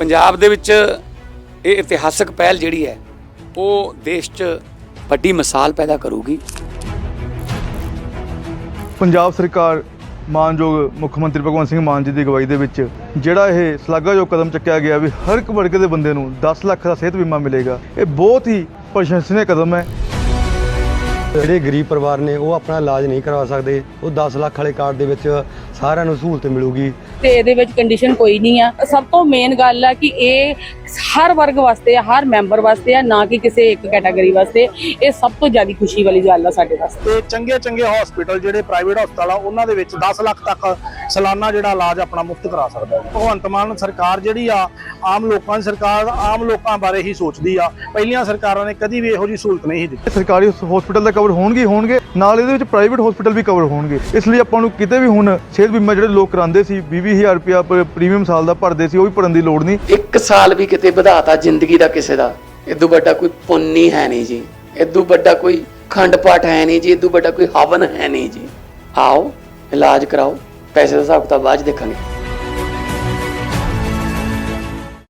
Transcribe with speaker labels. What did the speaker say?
Speaker 1: ਪੰਜਾਬ ਦੇ ਵਿੱਚ ਇਹ ਇਤਿਹਾਸਕ ਪਹਿਲ ਜਿਹੜੀ ਹੈ, ਉਹ ਦੇਸ਼ 'ਚ ਵੱਡੀ ਮਿਸਾਲ ਪੈਦਾ ਕਰੂਗੀ।
Speaker 2: ਪੰਜਾਬ ਸਰਕਾਰ ਮਾਨਯੋਗ ਮੁੱਖ ਮੰਤਰੀ ਭਗਵੰਤ ਸਿੰਘ ਮਾਨ ਜੀ ਦੀ ਅਗਵਾਈ ਦੇ ਵਿੱਚ ਜਿਹੜਾ ਇਹ ਸ਼ਲਾਘਾਯੋਗ ਕਦਮ ਚੱਕਿਆ ਗਿਆ ਵੀ ਹਰ ਇੱਕ ਵਰਗ ਦੇ ਬੰਦੇ ਨੂੰ 10 ਲੱਖ ਦਾ ਸਿਹਤ ਬੀਮਾ ਮਿਲੇਗਾ, ਇਹ ਬਹੁਤ ਹੀ ਪ੍ਰਸ਼ੰਸਨੀय ਕਦਮ ਹੈ।
Speaker 3: ਜਿਹੜੇ ਗਰੀਬ ਪਰਿਵਾਰ ਨੇ ਉਹ ਆਪਣਾ ਇਲਾਜ ਨਹੀਂ ਕਰਵਾ ਸਕਦੇ। ਉਹ 10 ਲੱਖ ਵਾਲੇ ਕਾਰਡ ਦੇ ਵਿੱਚ ਸਾਰਿਆਂ ਨੂੰ ਸਹੂਲਤ ਮਿਲੂਗੀ।
Speaker 4: ਤੇ ਇਹਦੇ ਵਿੱਚ ਕੰਡੀਸ਼ਨ ਕੋਈ ਨਹੀਂ ਆ। ਸਭ ਤੋਂ ਮੇਨ ਗੱਲ ਆ ਕਿ ਇਹ ਹਰ ਵਰਗ ਵਾਸਤੇ ਆ ਹਰ ਮੈਂਬਰ ਵਾਸਤੇ ਆ ਨਾ ਕਿ ਕਿਸੇ ਇੱਕ ਕੈਟਾਗਰੀ ਵਾਸਤੇ। ਇਹ ਸਭ ਤੋਂ ਜ਼ਿਆਦਾ ਖੁਸ਼ੀ ਵਾਲੀ ਗੱਲ ਆ ਸਾਡੇ ਵਾਸਤੇ।
Speaker 5: ਤੇ ਚੰਗੇ ਚੰਗੇ ਹਸਪੀਟਲ ਜਿਹੜੇ ਪ੍ਰਾਈਵੇਟ ਹਸਪਤਾਲ ਆ ਉਹਨਾਂ ਦੇ ਵਿੱਚ 10 ਲੱਖ ਤੱਕ ਸਾਲਾਨਾ ਜਿਹੜਾ ਇਲਾਜ ਆਪਣਾ ਮੁਫਤ ਕਰਾ ਸਕਦਾ ਹੈ। ਭਗਵੰਤ ਮਾਨ ਸਰਕਾਰ ਜਿਹੜੀ ਆ ਆਮ ਲੋਕਾਂ ਦੀ ਸਰਕਾਰ ਆਮ ਲੋਕਾਂ ਬਾਰੇ ਹੀ ਸੋਚਦੀ ਆ। ਪਹਿਲੀਆਂ ਸਰਕਾਰਾਂ ਨੇ ਕਦੀ ਵੀ ਇਹੋ ਜਿਹੀ ਸਹੂਲਤ ਨਹੀਂ ਦਿੱਤੀ।
Speaker 2: ਸਰਕਾਰੀ ਹਸਪੀਟਲ ਦਾ ਕਵਰ ਹੋਣਗੇ ਹੋਣਗੇ ਨਾਲ ਇਹਦੇ ਵਿੱਚ ਪ੍ਰਾਈਵੇਟ ਹਸਪੀਟਲ ਵੀ ਕਵਰ ਹੋਣਗੇ। ਇਸ ਲਈ ਆਪਾਂ ਨੂੰ ਕਿਤੇ ਵੀ ਹੁਣ ਸਿਹਤ ਬੀਮਾ ਜਿਹੜੇ ਲੋਕ ਕਰਾਉਂਦੇ ਸੀ 20000 ਰੁਪਇਆ ਪ੍ਰੀਮੀਅਮ ਸਾਲ ਦਾ ਭਰਦੇ ਸੀ ਉਹ ਵੀ ਭਰਨ ਦੀ ਲੋੜ ਨਹੀਂ।
Speaker 6: ਇੱਕ ਸਾਲ ਵੀ ਕਿਤੇ ਵਧਾਤਾ ਜ਼ਿੰਦਗੀ ਦਾ ਕਿਸੇ ਦਾ ਇਦੋਂ ਵੱਡਾ ਕੋਈ ਪੁੰਨ ਹੀ ਹੈ ਨਹੀਂ ਜੀ। ਇਦੋਂ ਵੱਡਾ ਕੋਈ ਖੰਡ ਪਾਠ ਹੈ ਨਹੀਂ ਜੀ ਇਦੋਂ ਵੱਡਾ ਕੋਈ ਹਵਨ ਹੈ ਨਹੀਂ ਜੀ। ਆਓ ਇਲਾਜ ਕਰਾਓ। ਪੈਸੇ ਦਾ ਹਿਸਾਬ ਕਿਤਾਬ ਬਾਅਦ 'ਚ ਦੇਖਾਂਗੇ।